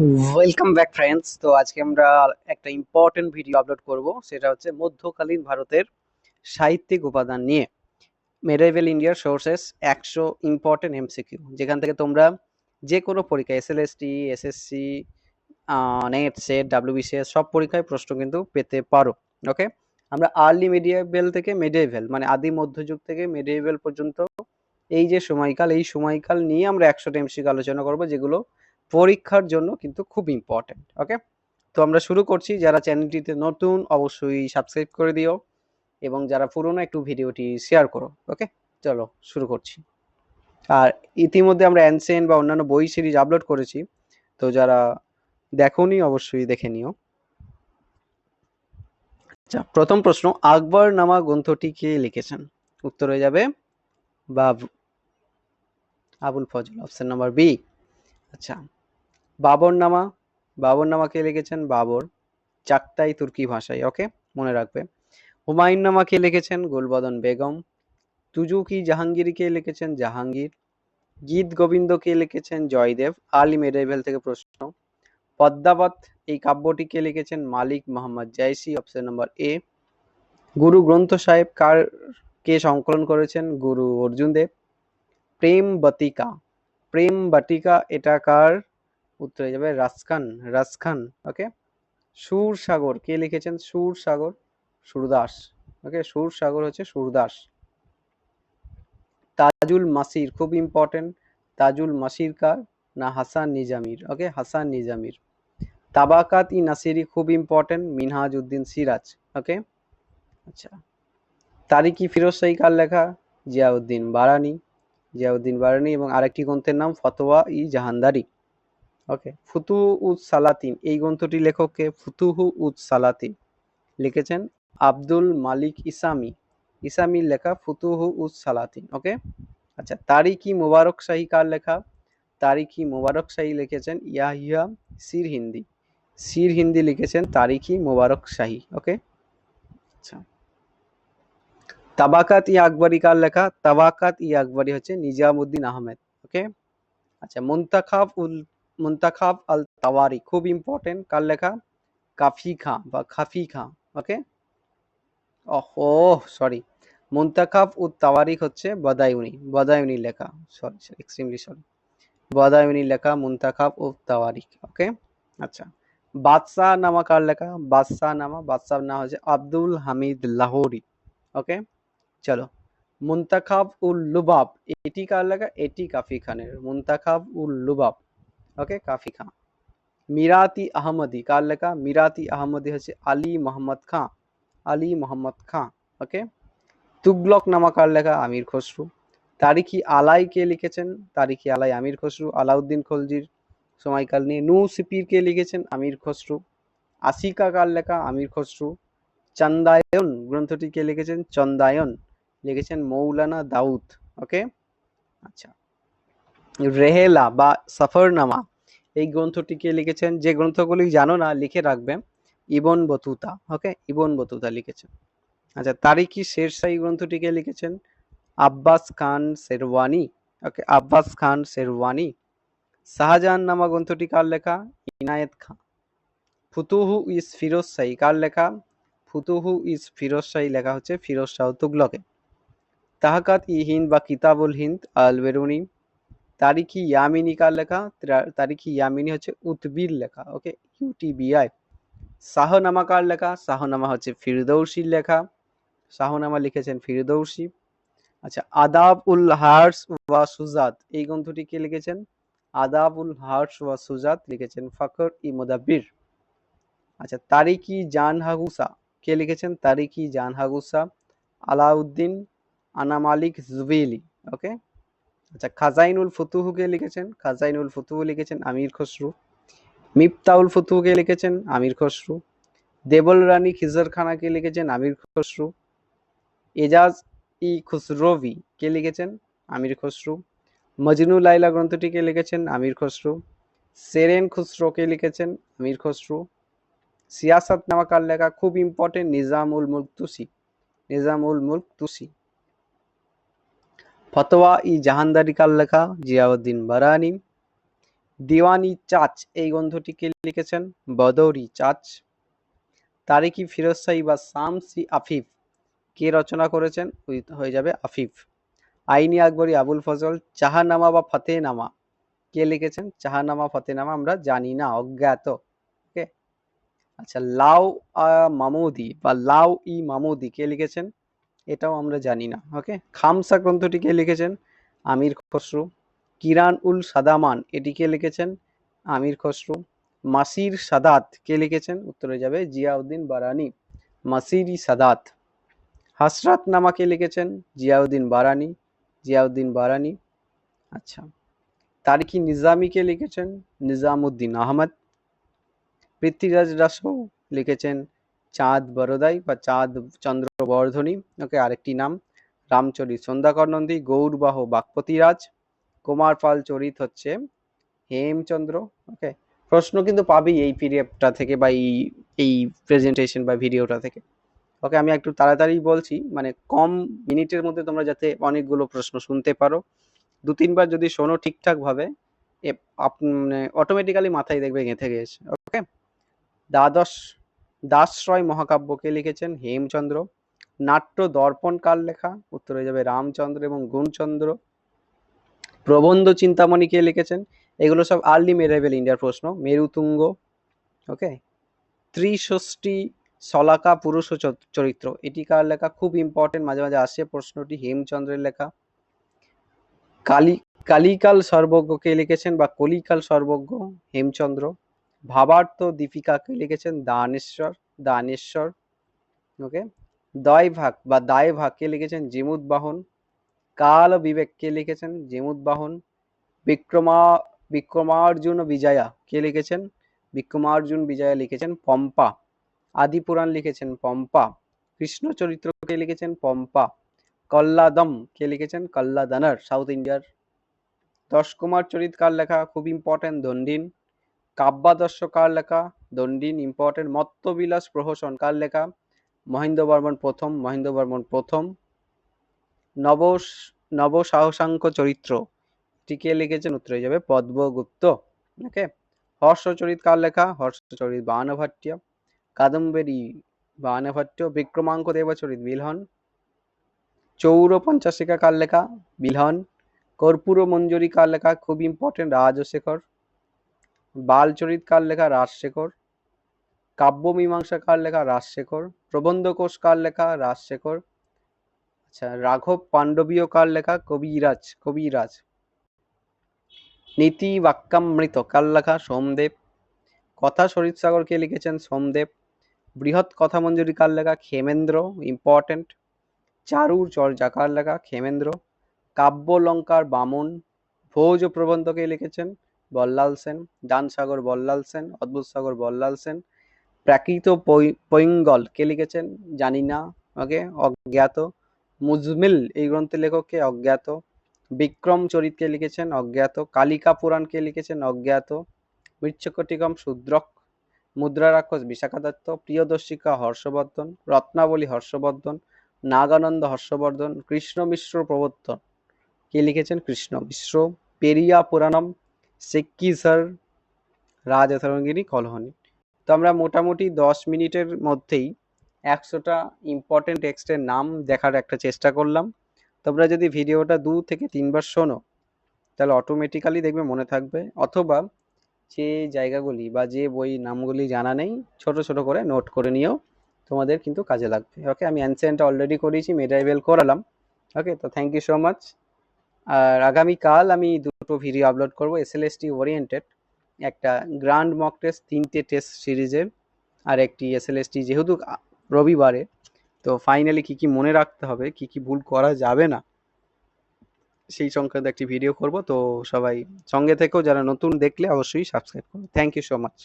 Welcome back friends তো আজকে আমরা একটা ইম্পর্টেন্ট ভিডিও আপলোড করব। সেটা হচ্ছে মধ্যকালীন ভারতের সাহিত্যিক উপাদান নিয়ে। মেডাইভেল ইন্ডিয়ার সোর্সেস একশো ইম্পর্টেন্ট এমসিকিউ যেখান থেকে তোমরা যে কোনো পরীক্ষা SLST SSC NET SET WBCS সব পরীক্ষায় প্রশ্ন কিন্তু পেতে পারো। ওকে আমরা আর্লি মেডিয়েভেল থেকে মেডিয়েভেল মানে আদি মধ্যযুগ থেকে মেডিয়েভেল পর্যন্ত এই যে সময়কাল, এই সময়কাল নিয়ে আমরা একশোটা এমসিকিউ আলোচনা করব, যেগুলো পরীক্ষার জন্য কিন্তু খুব ইম্পর্টেন্ট ওকে তো আমরা শুরু করছি। যারা চ্যানেলটিতে নতুন, অবশ্যই সাবস্ক্রাইব করে দিও এবং যারা পুরনো একটু ভিডিওটি শেয়ার করো ওকে চলো, শুরু করছি। আর ইতিমধ্যে আমরা অ্যানসেন বা অন্যান্য বই সিরিজ আপলোড করেছি, তো যারা দেখোনি অবশ্যই দেখে নিও। আচ্ছা প্রথম প্রশ্ন, আকবর নামা গ্রন্থটি কে লিখেছেন? উত্তর হয়ে যাবে বাব Abul Fazl option number B আচ্ছা বাবর নামা বাবর নামা কে লিখেছেন? বাবর। চাকতাই তুর্কি ভাষায় ওকে মনে রাখবে। হুমায়ুন নামা কে লিখেছেন? গুলবদন বেগম। তুজুকি জাহাঙ্গীর কে লিখেছেন? জাহাঙ্গীর। গীত গোবিন্দ কে লিখেছেন? জয়দেব। আলী মেডাইভেল থেকে প্রশ্ন। পদ্মাবত, এই কাব্যটি কে লিখেছেন? মালিক মোহাম্মদ জাইসি অপশন নম্বর এ গুরু গ্রন্থ সাহেব কার কে সংকলন করেছেন? গুরু অর্জুন দেব। প্রেম বতিকা। প্রেম বাটিকা এটা কার? উত্তরে যাবে রাজখান রাজখান ওকে সুর সাগর, কে লিখেছেন? সুর সাগর, সুরদাস ওকে সুর সাগর হচ্ছে সুরদাস। তাজুল মাসির, খুব ইম্পর্টেন্ট তাজুল মাসির কার? না, হাসান নিজামির ওকে হাসান নিজামির। তাবাকাত ই নাসিরি খুব ইম্পর্টেন্ট মিনহাজ উদ্দিন সিরাজ ওকে আচ্ছা। তারিকি ফিরোজ শাহী কার লেখা? জিয়াউদ্দিন বারানি জিয়াউদ্দিন বারানি এবং আরেকটি গ্রন্থের নাম ফতোয়া ই জাহানদারি। ওকে ফুতু উদ সালাতিন। এই গ্রন্থটি লেখককে ফুতুহু উদ সালাতিন লিখেছেন আব্দুল মালিক ইসামি। ইসামির লেখা ফুতুহু উদ সালাতিন ওকে আচ্ছা তারিকি মোবারক শাহী কার লেখা? তারিকি মোবারক শাহী লিখেছেন ইয়াহিয়া সির হিন্দি। সির হিন্দি লিখেছেন তারিকি মোবারক শাহী ওকে আচ্ছা। তাবাকাত ই আকবরী কার লেখা? তাবাকাত ই আকবরী হচ্ছে নিজামুদ্দিন আহমেদ ওকে আচ্ছা মুন্তাখাব উল মুন্তাখাব আল তাওয়ারি খুব ইম্পর্টেন্ট কার লেখা? কাফি খাঁ বা খাফি খাঁ ওকে ওহো সরি মুন্তাখাব উল তাওয়ারিক হচ্ছে বদায়ুনি বদায়ুনি লেখা সরি এক্সট্রিমলি সরি বদায়ুনি লেখা মুন্তাখাব উল তাওয়ারিক ওকে আচ্ছা বাদশাহ নামা কার লেখা? বাদশাহ নামা, বাদশাহ নাম হচ্ছে আব্দুল হামিদ লাহোরি ওকে চলো মুন্তাখাব উল লুবাব এটি কার লেখা? এটি কাফি খানের মুন্তাখাব উল লুবাব ওকে কাফি খান মিরাতি আহমদি কার লেখা মিরাতি আহমদি হচ্ছে আলী মোহাম্মদ খাঁ আলী মোহাম্মদ খাঁ ওকে তুগলক নামা কার লেখা আমির খসরু তারিখি আলাই কে লিখেছেন তারিখি আলাই আমির খসরু আলাউদ্দিন খলজির সময়কাল নিয়ে নু সিপির কে লিখেছেন আমির খসরু আসিকা কার লেখা আমির খসরু চন্দায়ন গ্রন্থটি কে লিখেছেন চন্দায়ন লিখেছেন মৌলানা দাউদ ওকে আচ্ছা রেহেলা বা সফরনামা, এই গ্রন্থটিকে লিখেছেন, যে গ্রন্থগুলি জানো না, লিখে রাখবে, ইবন বতুতা, ওকে? ইবন বতুতা লিখেছেন। আচ্ছা তারিখি শেরশাহী গ্রন্থটি কে লিখেছেন আব্বাস খান শেরওয়ানি, ওকে? আব্বাস খান শেরওয়ানি। শাহজাহান নামা গ্রন্থটি কার লেখা? ইনায়েত খান। ফুতুহু ইস ফিরোজ শাহী কার লেখা? ফুতুহু ইস ফিরোজ শাহী লেখা হচ্ছে ফিরোজ শাহ তুগলকে তাহাকাত ই হিন্দ বা কিতাবুল হিন্দ আল বেরুনি তারিখি ইয়ামিনী কার লেখা? তারিখি ইয়ামিনী হচ্ছে উতবির লেখা, ওকে? ইউটিবিআই শাহনামা কার লেখা? শাহনামা হচ্ছে ফিরদৌসির লেখা। শাহনামা লিখেছেন ফিরদৌসি। আচ্ছা আদাব উল হার্স ওয়া সুজাত, এই গ্রন্থটি কে লিখেছেন? আদাব উল হার্স ওয়া সুজাত লিখেছেন ফখর ই মুদাব্বির। আচ্ছা তারিকি জান হাগুসা কে লিখেছেন? তারিকি জান হাগুসা আলাউদ্দিন আনামালিক জুবেলি ওকে? আচ্ছা খাজাইনুল ফুতুহুকে লিখেছেন, খাজাইনুল ফুতুহু লিখেছেন আমির খসরু। মিফতাউল ফুতুহুকে লিখেছেন আমির খসরু। দেবল রানী খিজর খানাকে লিখেছেন আমির খসরু। এজাজ ই খুসরোভি কে লিখেছেন? আমির খসরু। মজনু লাইলা গ্রন্থটিকে লিখেছেন আমির খসরু। সেরেন খুসরোকে লিখেছেন আমির খসরু। সিয়াসত নামাকার লেখা খুব ইম্পর্টেন্ট নিজামুল মুল্ক তুসি। নিজামুল মুল্ক তুসি। ফতোয়া ই জাহানদারি কার লেখা? জিয়াউদ্দিন বারানি। দিওয়ানি চাচ, এই গ্রন্থটিকে লিখেছেন? বদৌরি চাচ। তারিকি ফিরোজ শাহী বা শামসি আফিফ কে রচনা করেছেন? হয়ে যাবে আফিফ। আইনি আকবরী আবুল ফজল, চাহানামা বা ফতেহনামা কে লিখেছেন? জাহানামা ফতেহনামা আমরা জানি না, অজ্ঞাত। ওকে? আচ্ছা লাউ মামুদি বা লাউ ই মামুদি কে লিখেছেন? এটাও আমরা জানি না ওকে খামসা গ্রন্থটি কে লিখেছেন? আমির খসরু। কিরান উল সাদামান, এটি কে লিখেছেন? আমির খসরু। মাসির সাদাত কে লিখেছেন? উত্তরে যাবে জিয়াউদ্দিন বারানি। মাসিরি সাদাত। হাসরাত নামা কে লিখেছেন? জিয়াউদ্দিন বারানি। জিয়াউদ্দিন বারানি। আচ্ছা। তারিখি নিজামি কে লিখেছেন? নিজামুদ্দিন আহমদ। পৃথ্বীরাজ রাসৌ লিখেছেন চাঁদ বরদাই বা চাঁদ চন্দ্র বর্ধনী ওকে আরেকটি নাম, রামচরিত সন্ধ্যাকর নন্দী গৌরবাহ বাগপতিরাজ কুমার পাল চরিত হচ্ছে হেমচন্দ্র, ওকে। প্রশ্ন কিন্তু পাবেই এই পিরিয়ডটা থেকে বা এই এই প্রেজেন্টেশন বা ভিডিওটা থেকে। ওকে, আমি একটু তাড়াতাড়ি বলছি মানে কম মিনিটের মধ্যে তোমরা যাতে অনেকগুলো প্রশ্ন শুনতে পারো। দু, তিনবার যদি শোনো ঠিকঠাক ভাবে মানে অটোমেটিক্যালি মাথায় দেখবে গেঁথে গিয়েছে ওকে। দ্বাদশ দাসরয় মহাকাব্যকে লিখেছেন হেমচন্দ্র। নাট্য দর্পণ কার লেখা, উত্তর হয়ে যাবে রামচন্দ্র এবং গুণচন্দ্র। প্রবন্ধ চিন্তামণি কে লিখেছেন? এগুলো সব আর্লি মেরেবেল ইন্ডিয়ার প্রশ্ন, মেরুতুঙ্গ, ওকে? ত্রিষষ্ঠী সলাকা পুরুষ চরিত্র, এটি কার লেখা? খুব ইম্পর্টেন্ট মাঝে মাঝে আসে প্রশ্নটি, হেমচন্দ্রের লেখা। কালী কালিকাল সর্বজ্ঞ কে লিখেছেন বা কলিকাল সর্বজ্ঞ? হেমচন্দ্র। ভাবার্থ দীপিকা কে লিখেছেন? দানেশ্বর দানেশ্বর, ওকে? দয় ভাগ বা দায় ভাগ কে লিখেছেন? জিমুদ্বাহন। কাল বিবেক কে লিখেছেন? জিমুদ্বাহন। বিক্রমা, বিক্রমার্জুন বিজয়া কে লিখেছেন? বিক্রমার্জুন বিজয়া লিখেছেন পম্পা। আদিপুরাণ লিখেছেন পম্পা। কৃষ্ণ চরিত্র কে লিখেছেন পম্পা। কল্লাদম কে লিখেছেন কল্লাদানার, সাউথ ইন্ডিয়ার। দশ কুমার চরিত কার লেখা? খুব ইম্পর্টেন্ট দণ্ডিন। কাব্যাদর্শ কার লেখা? দণ্ডিন ইম্পর্টেন্ট মত্তবিলাস প্রহসন কার লেখা? মহেন্দ্র বর্মন প্রথম মহেন্দ্র বর্মন প্রথম। নব নব সাহসাঙ্ক চরিত্র। টিকে লিখেছেন, উত্তরে যাবে পদ্মগুপ্ত। ওকে হর্ষচরিত কার লেখা? হর্ষচরিত বানভাট্য। কাদম্বরী বানভাট্য। বিক্রমাঙ্ক দেবচরিত বিলহন। চৌর পঞ্চাশিকা কার লেখা? বিলহন। কর্পূর মঞ্জুরি কার লেখা? খুব ইম্পর্টেন্ট রাজশেখর। বালচরিত কার লেখা? রাজশেখর। কাব্য মীমাংসা কার লেখা? রাজশেখর। প্রবন্ধ কোষ কার লেখা? রাজশেখর। আচ্ছা রাঘব পাণ্ডবীয় কার লেখা? কবিরাজ কবিরাজ। নীতি বাক্যামৃত কার লেখা? সোমদেব। কথা শরীর সাগর কে লিখেছেন? সোমদেব। বৃহৎ কথা মঞ্জুরি কার লেখা? ক্ষেমেন্দ্র ইম্পর্টেন্ট চারুর চর্যা কার লেখা? ক্ষেমেন্দ্র। কাব্যলঙ্কার বামন। ভোজ প্রবন্ধকে লিখেছেন? বল্লাল সেন। ডান সাগর বল্লাল সেন। অদ্ভুত সাগর বল্লাল সেন। প্রাকৃত পৈঙ্গল। কে লিখেছেন? জানি না। ওকে? অজ্ঞাত। মুজমিল, এই গ্রন্থের লেখককে অজ্ঞাত। বিক্রম চরিতকে লিখেছেন? অজ্ঞাত। কালিকা পুরাণকে লিখেছেন? অজ্ঞাত। মৃচ্ছকটিকম শূদ্রক। মুদ্রা রাক্ষস বিশাখা দত্ত প্রিয়দর্শিকা হর্ষবর্ধন। রত্নাবলী হর্ষবর্ধন। নাগানন্দ হর্ষবর্ধন। কৃষ্ণ মিশ্র প্রবর্তন। কে লিখেছেন? কৃষ্ণ মিশ্র। পেরিয়া পুরাণম। সেক্কিজার রাজথরঙ্গিনী কলহনি। তো আমরা মোটামুটি দশ মিনিটের মধ্যেই একশোটা ইম্পর্টেন্ট টেক্সটের নাম দেখার একটা চেষ্টা করলাম। তোমরা যদি ভিডিওটা দু থেকে তিনবার শোনো, তাহলে অটোমেটিক্যালি দেখবে মনে থাকবে। অথবা যে জায়গাগুলি বা যে বই নামগুলি জানা নেই, ছোট ছোট করে নোট করে নিয়েও তোমাদের কিন্তু কাজে লাগবে। ওকে আমি অ্যানসেন্টটা অলরেডি করেছি মেডাইভেল করালাম। ওকে তো থ্যাংক ইউ সো মাচ আর আগামীকাল আমি দুটো ভিডিও আপলোড করব এসএলএসটি ওরিয়েন্টেড একটা গ্রান্ড মক টেস্ট তিনটে টেস্ট সিরিজের আর একটি এসএলএসটি যেহেতু রবিবারে, তো ফাইনালি কি কি মনে রাখতে হবে, কি কি ভুল করা যাবে না, সেই সংক্রান্ত একটি ভিডিও করব। তো সবাই সঙ্গে থেকেও যারা নতুন দেখলে অবশ্যই সাবস্ক্রাইব করো। Thank you so much